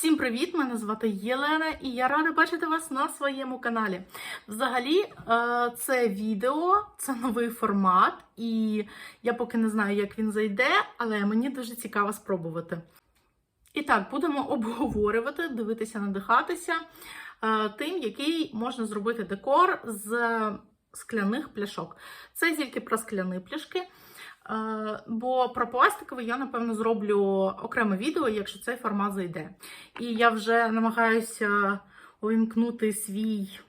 Всім привіт! Мене звати Єлена і я рада бачити вас на своєму каналі. Взагалі, е, це відео, це новий формат, і я поки не знаю, як він зайде, але мені дуже цікаво спробувати. І так, будемо обговорювати, дивитися, надихатися е, тим, який можна зробити декор з скляних пляшок. Це тільки про скляні пляшки. Е, Бо про пластиковий я, напевно, зроблю окреме відео, якщо цей формат зайде. І я вже намагаюся увімкнути свій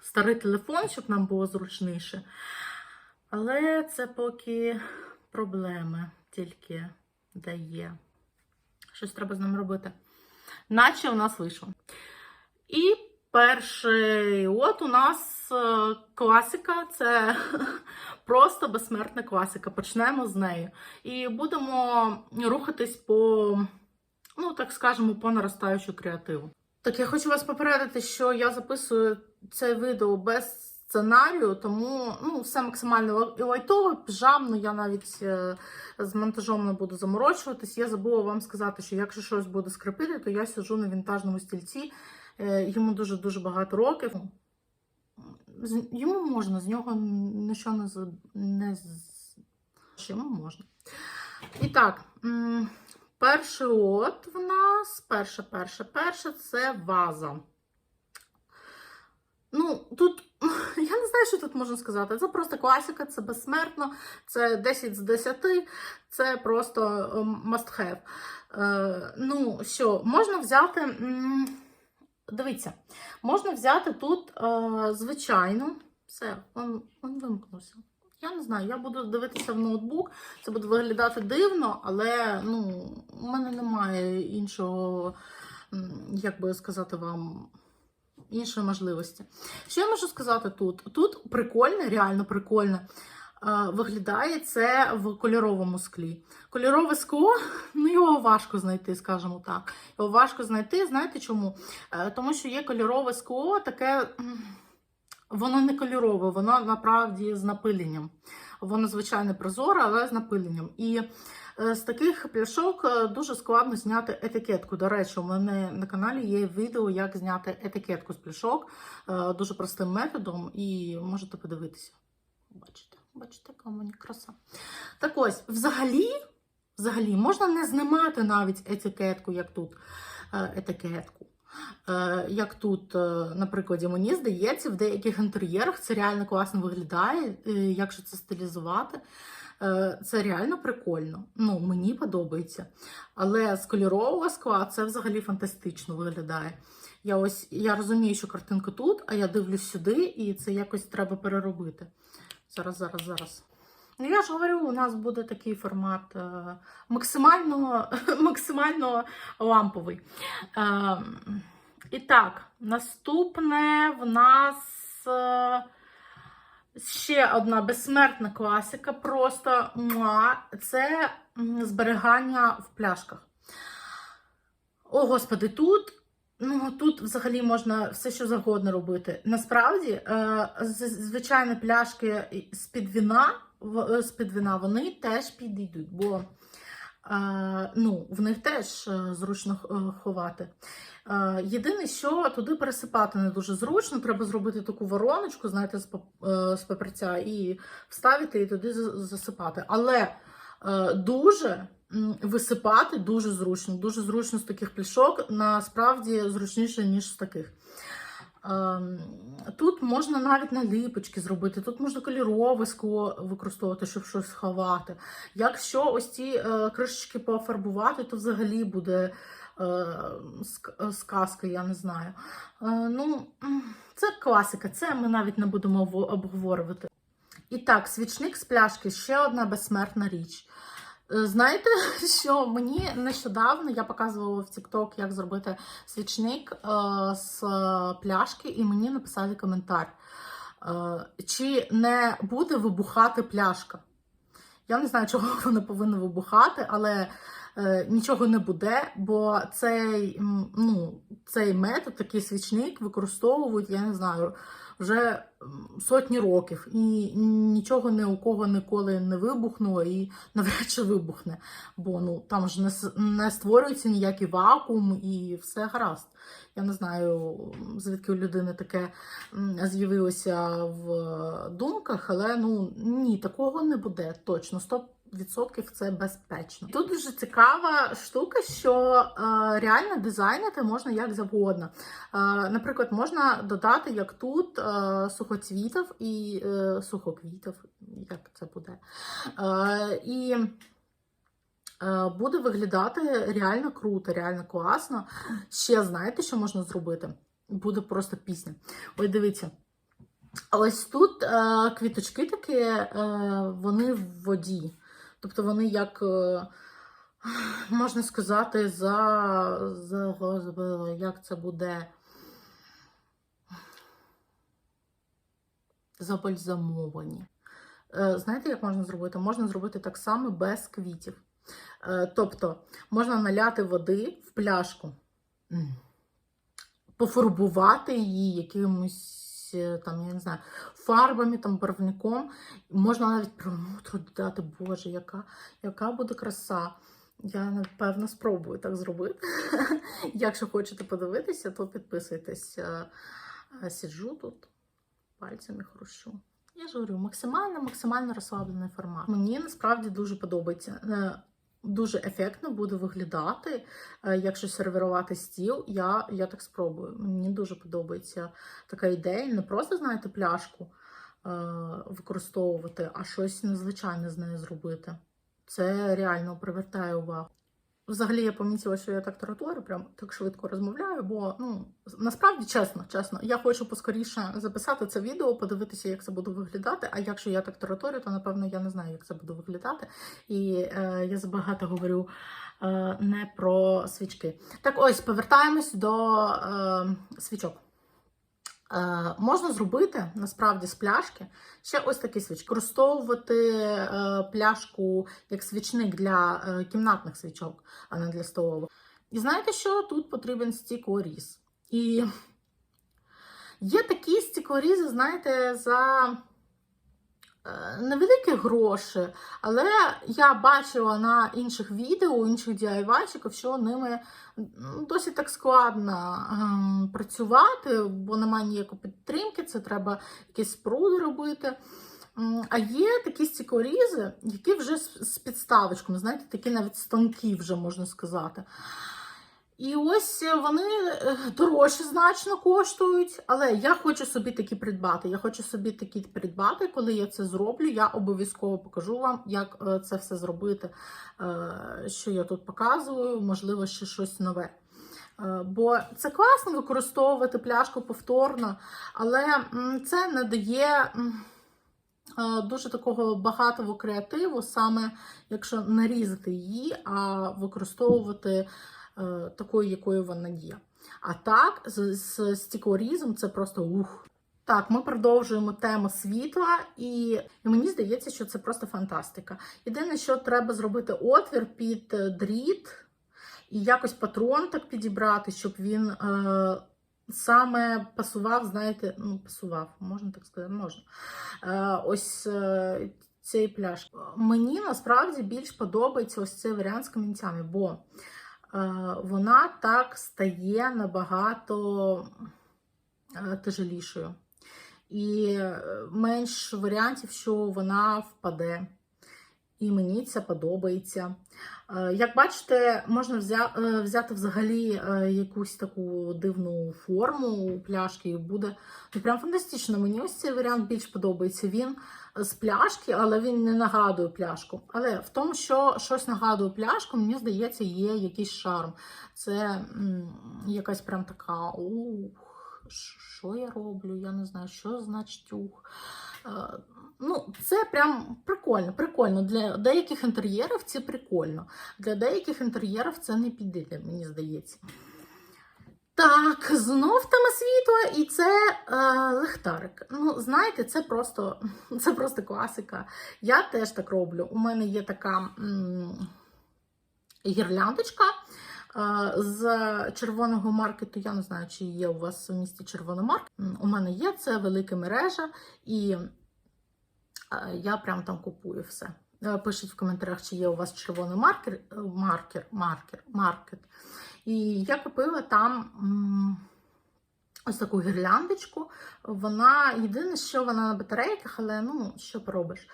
старий телефон, щоб нам було зручніше. Але це поки проблеми тільки дає. Щось треба з ним робити. Наче у нас вийшло. І перший от у нас класика це просто безсмертна класика. Почнемо з неї. І будемо рухатись по, ну так скажемо, по наростаючу креативу. Так, я хочу вас попередити, що я записую це відео без сценарію, тому ну, все максимально лайтово, піжамно, я навіть е, з монтажом не буду заморочуватись. Я забула вам сказати, що якщо щось буде скрипити, то я сиджу на вінтажному стільці. Е, Йому дуже-дуже багато років. Йому можна, з нього нічого не, з- не з- йому можна. І так, перший от в нас, перше, перше, перше це ваза. Ну, тут я не знаю, що тут можна сказати. Це просто класика, це безсмертно, це 10 з 10, це просто ем, must have. Е, ну, що, можна взяти. Дивіться, можна взяти тут, е, звичайно, все, він, він вимкнувся. Я не знаю, я буду дивитися в ноутбук, це буде виглядати дивно, але ну, у мене немає іншого, як би сказати вам, іншої можливості. Що я можу сказати тут? Тут прикольно, реально прикольно. Виглядає це в кольоровому склі. Кольорове скло, ну його важко знайти, скажімо так. Його важко знайти. Знаєте чому? Е, Тому що є кольорове скло, таке воно не кольорове, воно направді з напиленням. Воно звичайно прозоре, але з напиленням. І е, з таких пляшок е, дуже складно зняти етикетку. До речі, у мене на каналі є відео, як зняти етикетку з пляшок дуже простим методом, і можете подивитися. Бачите, бачите, яка у мене краса. Так ось, взагалі, взагалі, можна не знімати навіть етикетку, як тут е, етикетку. Е, Як тут, е, на прикладі, мені здається, в деяких інтер'єрах це реально класно виглядає, якщо це стилізувати. Це реально прикольно. Ну, мені подобається. Але з кольорового скла це взагалі фантастично виглядає. Я ось я розумію, що картинка тут, а я дивлюсь сюди, і це якось треба переробити. Зараз, зараз, зараз. Ну, я ж говорю, у нас буде такий формат е, максимально, максимально ламповий. Е, і так, наступне в нас е, ще одна безсмертна класика. Просто це зберігання в пляшках. О, господи, тут. Ну, тут взагалі можна все, що завгодно робити. Насправді, е, звичайно, пляшки з-під вина, е, з-під вина вони теж підійдуть, бо е, ну, в них теж зручно ховати. Єдине, що туди пересипати не дуже зручно, треба зробити таку вороночку, знаєте, з пап- папірця і вставити і туди засипати. Але дуже висипати дуже зручно. Дуже зручно з таких пляшок, насправді зручніше, ніж з таких. Ем, Тут можна навіть наліпочки зробити, тут можна кольорове скло використовувати, щоб щось сховати. Якщо ось ці е, кришечки пофарбувати, то взагалі буде е, е, сказка, я не знаю. Ну, це класика, це ми навіть не будемо обговорювати. І так, свічник з пляшки ще одна безсмертна річ. Е, Знаєте, що мені нещодавно я показувала в TikTok, як зробити свічник е, з е, пляшки, і мені написали коментар. Чи не буде вибухати пляшка? Я не знаю, чого вона повинна вибухати, але нічого не буде, бо цей ну, цей метод, такий свічник використовують, я не знаю, вже сотні років. І нічого ні у кого ніколи не вибухнуло і навряд чи вибухне. Бо ну, там ж не, не створюється ніякий вакуум і все гаразд. Я не знаю, звідки у людини таке з'явилося в думках, але ну ні, такого не буде точно. 100% це безпечно. Тут дуже цікава штука, що е, реально дизайнити можна як завгодно. Е, наприклад, можна додати, як тут, е, сухоцвітів і сухоквітів, як це буде. І буде виглядати реально круто, реально класно. Ще знаєте, що можна зробити? Буде просто пісня. Ой, дивіться. Ось тут е, квіточки такі, е, вони в воді. Тобто вони як, е, можна сказати, за, за як це буде забальзамовані. Е, Знаєте, як можна зробити? Можна зробити так само без квітів. Е, Тобто можна наляти води в пляшку, пофарбувати її якимось там, я не знаю, фарбами, там, барвником. Можна навіть перламутру додати. Боже, яка, яка буде краса. Я напевно спробую так зробити. Якщо хочете подивитися, то підписуйтесь. Е, е, Сиджу тут, пальцями хрущу. Я ж говорю, максимально максимально розслаблений формат. Мені насправді дуже подобається. Дуже ефектно буде виглядати, е, якщо сервірувати стіл. Я, я так спробую. Мені дуже подобається така ідея. Не просто, знаєте, пляшку е, використовувати, а щось незвичайне з нею зробити. Це реально привертає увагу. Взагалі я помітила, що я так тараторю, прям так швидко розмовляю, бо ну насправді чесно, чесно, я хочу поскоріше записати це відео, подивитися, як це буде виглядати. А якщо я так тараторю, то напевно я не знаю, як це буде виглядати. І е, я забагато говорю е, не про свічки. Так, ось повертаємось до е, свічок. Е, можна зробити насправді з пляшки ще ось такий свіч. Використовувати е, пляшку як свічник для е, кімнатних свічок, а не для столових. І знаєте що? Тут потрібен стікоріз. І є такі стікорізи, знаєте, за невеликі гроші, але я бачила на інших відео, інших DIY-чиків, що ними досить так складно ем, працювати, бо немає ніякої підтримки, це треба якісь споруди робити. А є такі стікорізи, які вже з підставочками, знаєте, такі навіть станки вже можна сказати. І ось вони е, дорожче значно коштують, але я хочу собі такі придбати. Я хочу собі такі придбати. Коли я це зроблю, я обов'язково покажу вам, як е, це все зробити, е, що я тут показую, можливо, ще щось нове. Бо це класно використовувати пляшку повторно, але це не дає дуже такого багатого креативу, саме якщо нарізати її, а використовувати такою, якою вона є. А так, з, з стіклорізом це просто ух. Так, ми продовжуємо тему світла, і, мені здається, що це просто фантастика. Єдине, що треба зробити отвір під е, дріт і якось патрон так підібрати, щоб він е, саме пасував, знаєте, ну, пасував, можна так сказати, можна. Е, ось е, цієї пляшки. Мені насправді більш подобається ось цей варіант з камінцями, бо е, вона так стає набагато е, тяжелішою. І е, менш варіантів, що вона впаде. І мені це подобається. Е, Як бачите, можна е, взяти взагалі е, якусь таку дивну форму у пляшки, і буде ну, прям фантастично. Мені ось цей варіант більш подобається. Він з пляшки, але він не нагадує пляшку. Але в тому, що щось нагадує пляшку, мені здається, є якийсь шарм. Це якась прям така ух, що я роблю? Я не знаю, що значить ух. Е, Ну, це прям прикольно, прикольно. Для деяких інтер'єрів це прикольно. Для деяких інтер'єрів це не підійде, мені здається. Так, знов тема світла, і це е, лихтарик. Ну, знаєте, це просто, це просто класика. Я теж так роблю. У мене є така м, гірляндочка. Е, З червоного маркету, я не знаю, чи є у вас в місті червоний маркет. У мене є це велика мережа, і е, я прям там купую все. Е, Пишіть в коментарях, чи є у вас червоний маркер, е, маркер, маркер, маркет. І я купила там ось таку гірляндочку. Вона єдине, що вона на батарейках, але ну, що поробиш.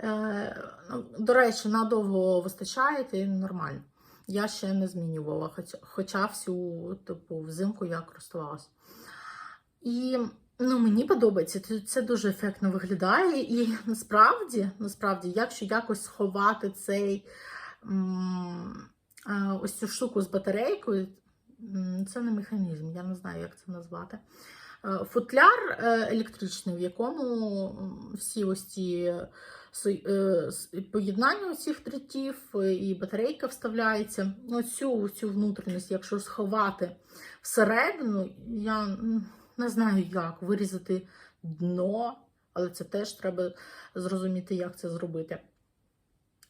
Е, ну, до речі, надовго вистачає, і нормально. Я ще не змінювала, хоча, всю типу, взимку я користувалася. І ну, мені подобається, це, дуже ефектно виглядає. І насправді, насправді, якщо якось сховати цей ось цю штуку з батарейкою, це не механізм, я не знаю, як це назвати. Е, Футляр е, електричний, в якому всі ось ці е, поєднання цих дротів і батарейка вставляється. Оцю цю внутрішність, якщо сховати всередину, я не знаю, як вирізати дно, але це теж треба зрозуміти, як це зробити.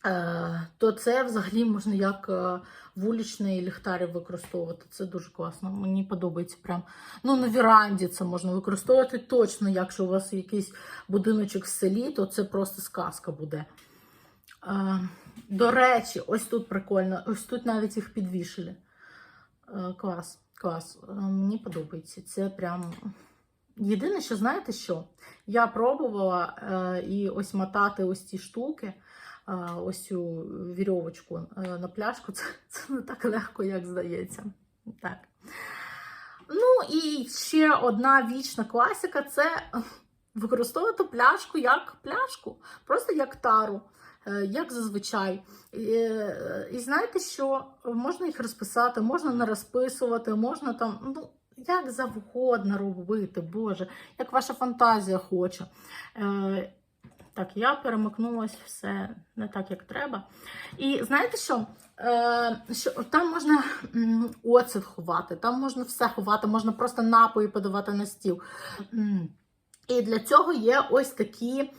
Е, То це взагалі можна як е, вуличний ліхтарів використовувати. Це дуже класно. Мені подобається прям. Ну, на віранді це можна використовувати точно. Якщо у вас якийсь будиночок в селі, то це просто сказка буде. Е, До речі, ось тут прикольно, ось тут навіть їх підвішили. Клас, клас. Мені подобається. Це прям. Єдине, що знаєте що? Я пробувала і ось мотати ось ці штуки, ось цю вірьовочку е, на пляшку. Це, це не так легко, як здається. Так. Ну і ще одна вічна класика це використовувати пляшку як пляшку, просто як тару, е, як зазвичай. І, е, і знаєте що? Можна їх розписати, можна не розписувати, можна там, ну, як завгодно робити, Боже, як ваша фантазія хоче. Так, я перемикнулася все не так, як треба. І знаєте що? Е, що там можна оцет ховати, там можна все ховати, можна просто напої подавати на стіл. І для цього є ось такі е,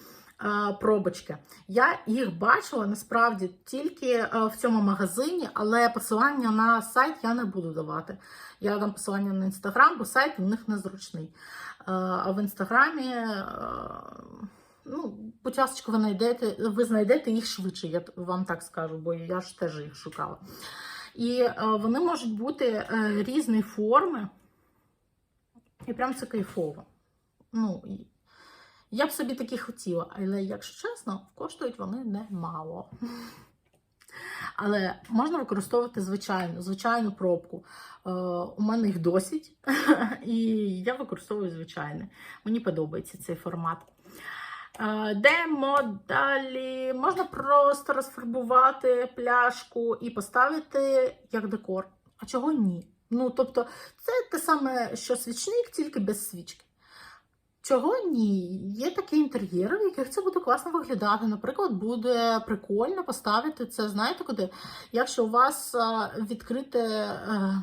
пробочки. Я їх бачила насправді тільки е, в цьому магазині, але посилання на сайт я не буду давати. Я дам посилання на інстаграм, бо сайт у них незручний. Е, а в інстаграмі. Ну, будь ласка, ви знайдете, ви знайдете їх швидше, я вам так скажу, бо я ж теж їх шукала. І е, вони можуть бути е, різної форми. І прям це кайфово. Ну, я б собі такі хотіла, але, якщо чесно, коштують вони немало. Але можна використовувати звичайну, звичайну пробку. Е, у мене їх досить, і я використовую звичайне. Мені подобається цей формат. Е, Демо далі. Можна просто розфарбувати пляшку і поставити як декор. А чого ні? Ну, тобто, це те саме, що свічник, тільки без свічки. Чого ні? Є такі інтер'єри, в яких це буде класно виглядати. Наприклад, буде прикольно поставити це, знаєте куди? Якщо у вас відкрите, е,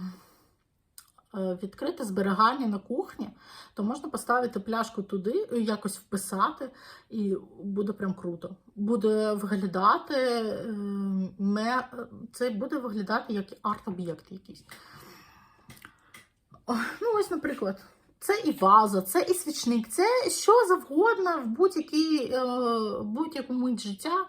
відкрите зберігання на кухні, то можна поставити пляшку туди, якось вписати, і буде прям круто. Буде виглядати, е, це буде виглядати як арт-об'єкт якийсь. Ну, ось, наприклад. Це і ваза, це і свічник, це що завгодно в будь-якій, е, будь-яку життя,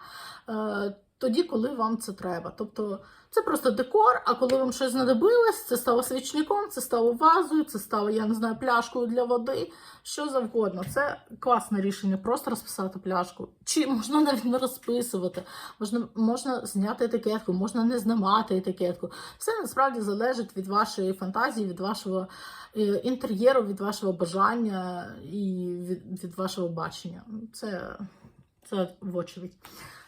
е, тоді, коли вам це треба. Тобто це просто декор, а коли вам щось знадобилось, це стало свічником, це стало вазою, це стало, я не знаю, пляшкою для води, що завгодно. Це класне рішення, просто розписати пляшку. Чи можна навіть не розписувати, можна, можна зняти етикетку, можна не знімати етикетку. Все насправді залежить від вашої фантазії, від вашого е, інтер'єру, від вашого бажання і від, від вашого бачення. Це, це вочевидь.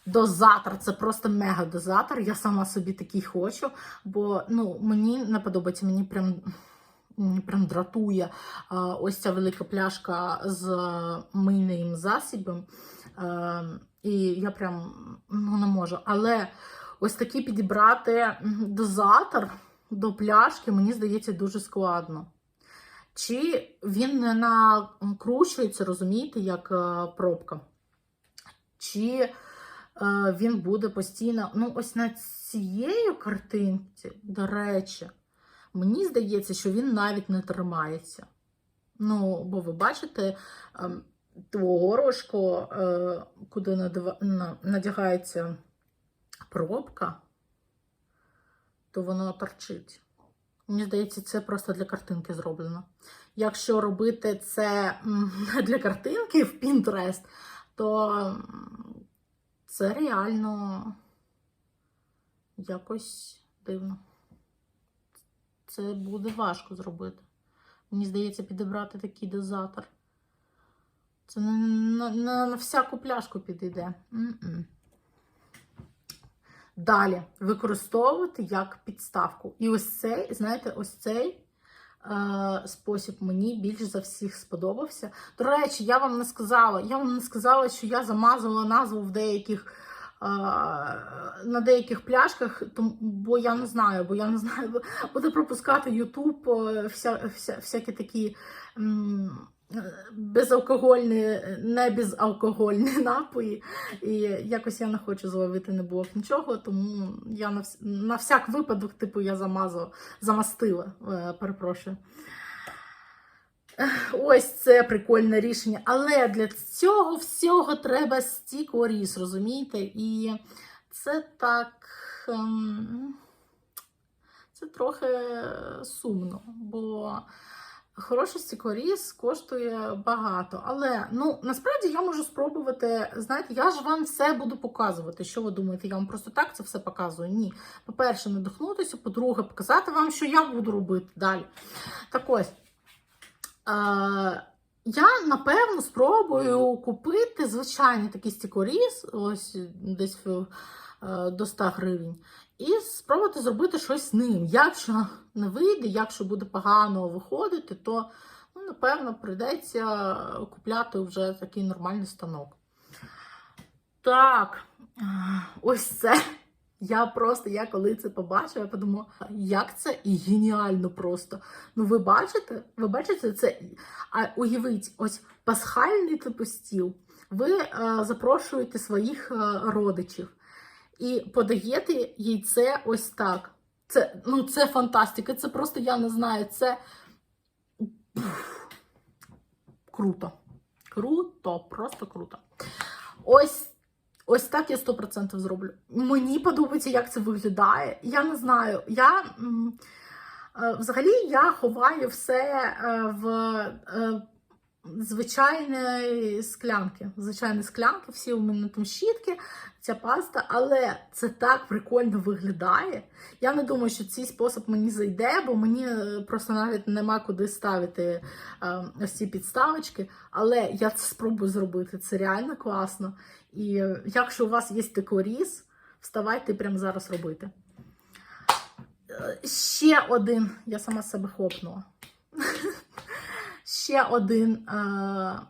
Дозатор, це просто мега дозатор. Я сама собі такий хочу, бо ну, мені не подобається, мені прям. Мені прям дратує ось ця велика пляшка з мийним засібом. І я прям ну, не можу. Але ось такий підібрати дозатор до пляшки, мені здається, дуже складно. Чи він не накручується, розумієте, як е, пробка? Чи е, він буде постійно. Ну, ось на цієї картинці, до речі, мені здається, що він навіть не тримається. Ну, бо ви бачите, ем, горошко, е, куди надягається пробка, то воно торчить. Мені здається, це просто для картинки зроблено. Якщо робити це для картинки в Pinterest, то це реально якось дивно. Це буде важко зробити. Мені здається, підібрати такий дозатор. Це не на, на, на всяку пляшку підійде. М-м. Далі використовувати як підставку. І ось цей, знаєте, ось цей спосіб мені більш за всіх сподобався. До речі, я вам не сказала, я вам не сказала, що я замазала назву в деяких. е, На деяких пляшках, бо я не знаю, бо я не знаю, буде пропускати Ютуб е, вся, вся, всякі такі е, безалкогольні, не безалкогольні напої. І якось я не хочу зловити не було нічого, тому я на, вс- на всяк випадок, типу, я замазала, замастила, е, перепрошую. Ось це прикольне рішення. Але для цього всього треба стікоріз, розумієте? І це так. ем, Це трохи сумно, бо хороший стікоріз коштує багато. Але ну насправді я можу спробувати. Знаєте, я ж вам все буду показувати. Що ви думаєте? Я вам просто так це все показую? Ні. По-перше, не дохнутися, по-друге, показати вам, що я буду робити далі. Так ось. Е, я напевно спробую купити звичайний такий стікоріз, ось десь е, до 100 гривень, і спробувати зробити щось з ним. Якщо не вийде, якщо буде погано виходити, то ну, напевно прийдеться купляти вже такий нормальний станок. Так, ось це. Я просто, я коли це побачила, я подумала, як це і геніально просто. Ну, ви бачите? Ви бачите це? А уявіть, ось пасхальний типу стіл. Ви е, запрошуєте своїх е, родичів і подаєте яйце ось так. Це, ну, це фантастика. Це просто я не знаю. Це Пф. круто. Круто, просто круто. Ось. Ось так я 100% зроблю. Мені подобається, як це виглядає. Я не знаю. Я е, взагалі я ховаю все е, в звичайні склянки. Звичайні склянки, всі у мене там щітки, ця паста, але це так прикольно виглядає. Я не думаю, що цей спосіб мені зайде, бо мені е, просто навіть нема куди ставити е, ось ці підставочки. Але я це спробую зробити. Це реально класно. І е, якщо у вас є декоріз, вставайте прямо зараз робити. Ще один, я сама себе хлопнула. Ще один е,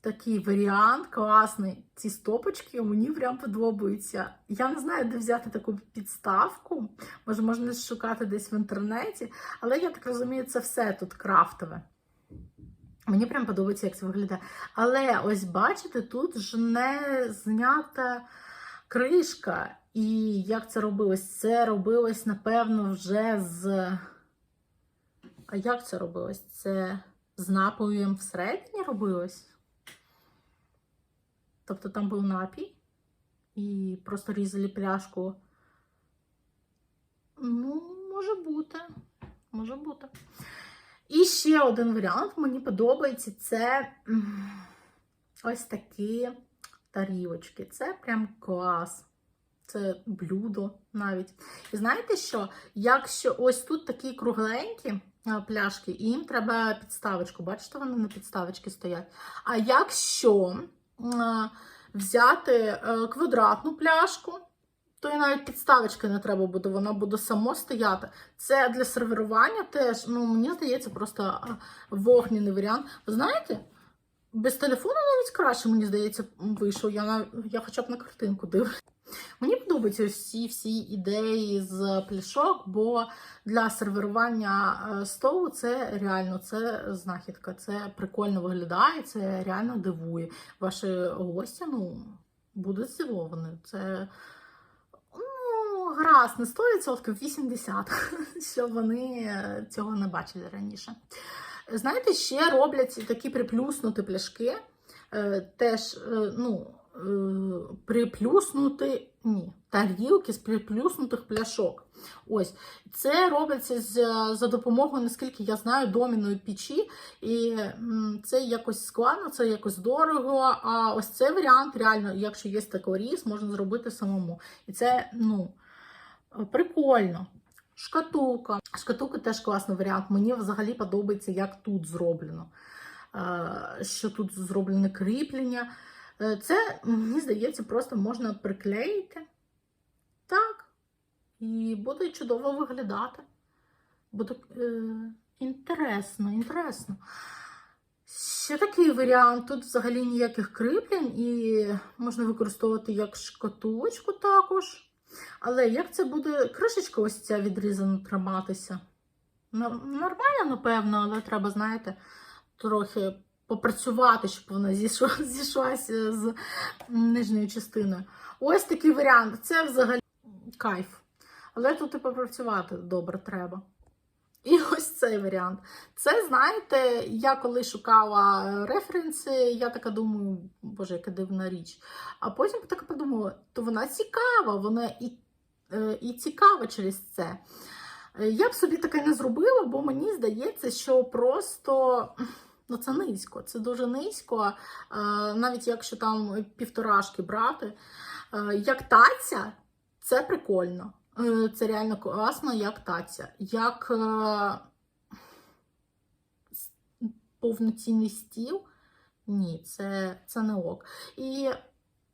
такий варіант класний. Ці стопочки мені прям подобаються. Я не знаю, де взяти таку підставку. Може, можна шукати десь в інтернеті, але я так розумію, це все тут крафтове. Мені прям подобається, як це виглядає. Але ось бачите, тут ж не знята кришка. І як це робилось? Це робилось, напевно, вже з. А як це робилось? Це з напоєм всередині робилось? Тобто там був напій і просто різали пляшку. Ну, може бути. Може бути. І ще один варіант мені подобається це ось такі тарілочки. Це прям клас. Це блюдо навіть. І знаєте що? Якщо ось тут такі кругленькі пляшки, і їм треба підставочку. Бачите, вони на підставочці стоять. А якщо взяти е, квадратну пляшку, то і навіть підставочки не треба буде, вона буде само стояти. Це для сервірування теж, ну, мені здається, просто вогняний варіант. Ви знаєте, без телефону навіть краще, мені здається, вийшов. Я, я хоча б на картинку дивлюсь. Мені подобаються ці всі ідеї з пляшок, бо для сервірування е, столу це реально це знахідка. Це прикольно виглядає, це реально дивує. Ваші гості, ну, будуть здивовані. Це ну, гаразд, не 100%, 80%, що вони е, цього не бачили раніше. Знаєте, ще роблять такі приплюснуті пляшки. Е, теж, е, ну, е, приплюснути, ні, тарілки з приплюснутих пляшок. Ось. Це робиться з, за допомогою, наскільки я знаю, доміної печі. І це якось складно, це якось дорого. А ось цей варіант, реально, якщо є такоріз, можна зробити самому. І це, ну, прикольно. Шкатулка. Шкатулка теж класний варіант. Мені взагалі подобається, як тут зроблено. Е, Що тут зроблене кріплення. Е, Це, мені здається, просто можна приклеїти. Так. І буде чудово виглядати. Буде е, інтересно, інтересно. Ще такий варіант. Тут взагалі ніяких кріплень, і можна використовувати як шкатулочку також. Але як це буде кришечка ось ця відрізана триматися? Нормально, напевно, але треба, знаєте, трохи попрацювати, щоб вона зійшла, зійшлася з нижньою частиною. Ось такий варіант. Це взагалі кайф. Але тут і попрацювати добре треба. І ось цей варіант. Це, знаєте, я коли шукала референси, я така думаю, боже, яка дивна річ. А потім така подумала, то вона цікава, вона і, е, і цікава через це. Е, Я б собі таке не зробила, бо мені здається, що просто ну, це низько. Це дуже низько, е, навіть якщо там півторашки брати. Е, Як таця, це прикольно. Е, Це реально класно, як таця. Як повноцінний стіл. Ні, це, це не ок. І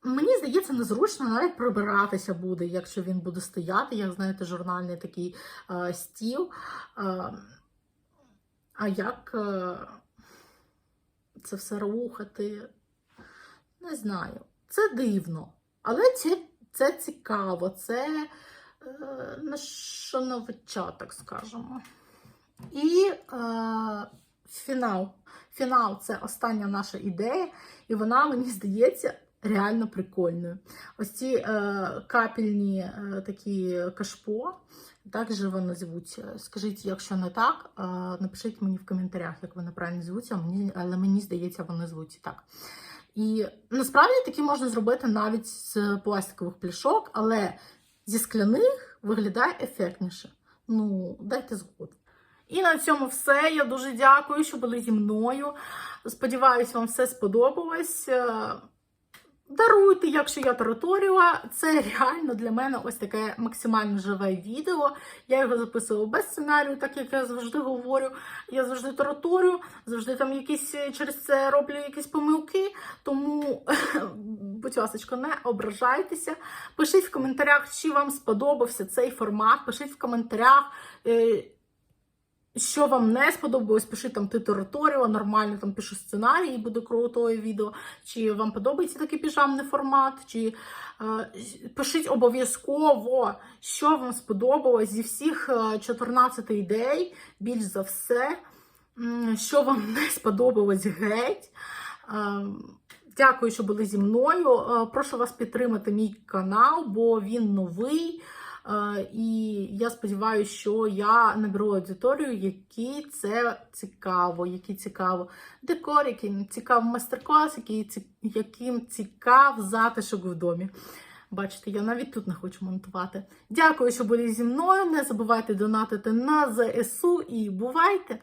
мені здається, незручно навіть прибиратися буде, якщо він буде стояти, як знаєте, журнальний такий стіл. А як це все рухати? Не знаю. Це дивно. Але це, це цікаво, це е, на шановича, так скажемо. І е, фінал. Фінал це остання наша ідея, і вона, мені здається, реально прикольною. Ось ці е, капельні е, такі кашпо, так же вони звуться. Скажіть, якщо не так, е, напишіть мені в коментарях, як вони правильно звуться, але мені здається, вони звуться так. І насправді такі можна зробити навіть з пластикових пляшок, але зі скляних виглядає ефектніше. Ну, дайте згоду. І на цьому все. Я дуже дякую, що були зі мною. Сподіваюсь, вам все сподобалось. Е, Даруйте, якщо я тараторила. Це реально для мене ось таке максимально живе відео. Я його записувала без сценарію, так як я завжди говорю. Я завжди тараторю, завжди там якісь через це роблю якісь помилки. Тому, будь ласка, не ображайтеся. Пишіть в коментарях, чи вам сподобався цей формат. Пишіть в коментарях. Е, що вам не сподобалось, пишіть там ти тараторила, нормально там пишу сценарій, буде крутое відео. Чи вам подобається такий піжамний формат, чи е, пишіть обов'язково, що вам сподобалось зі всіх е, 14 ідей, більш за все, що вам не сподобалось геть. Е, Дякую, що були зі мною. Е, Прошу вас підтримати мій канал, бо він новий. Е, І я сподіваюся, що я наберу аудиторію, які це цікаво, які цікаво декор, яким цікав майстер-клас, яким цікав затишок в домі. Бачите, я навіть тут не хочу монтувати. Дякую, що були зі мною. Не забувайте донатити на ЗСУ і бувайте!